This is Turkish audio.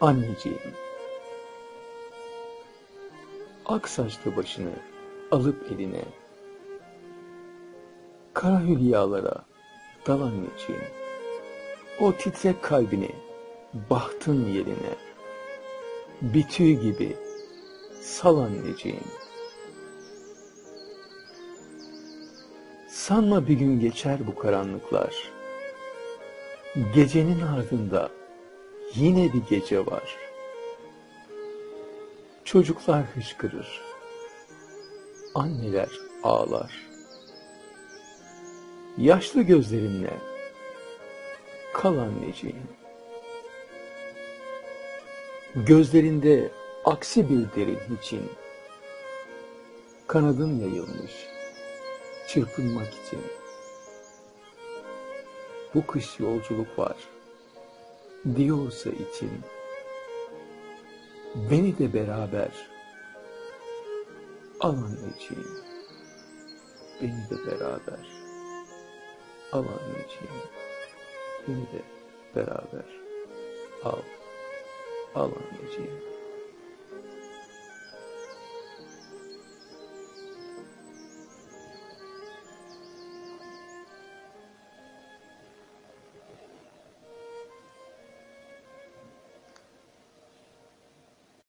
Anneciğim. Ak saçlı başını alıp eline. Kara hülyalara dal anneciğim. O titrek kalbini bahtın yerine. Bir tüy gibi sal anneciğim. Sanma bir gün geçer bu karanlıklar. Gecenin ardında yine bir gece var. Çocuklar hıçkırır. Anneler ağlar. Yaşlı gözlerinle kal anneciğim. Gözlerinde aksi bir derin için kanadın yayılmış çırpınmak için. Bu kış yolculuk var diyorsa için beni de beraber al anneciğim beni de beraber al anneciğim beni de beraber al al anneciğim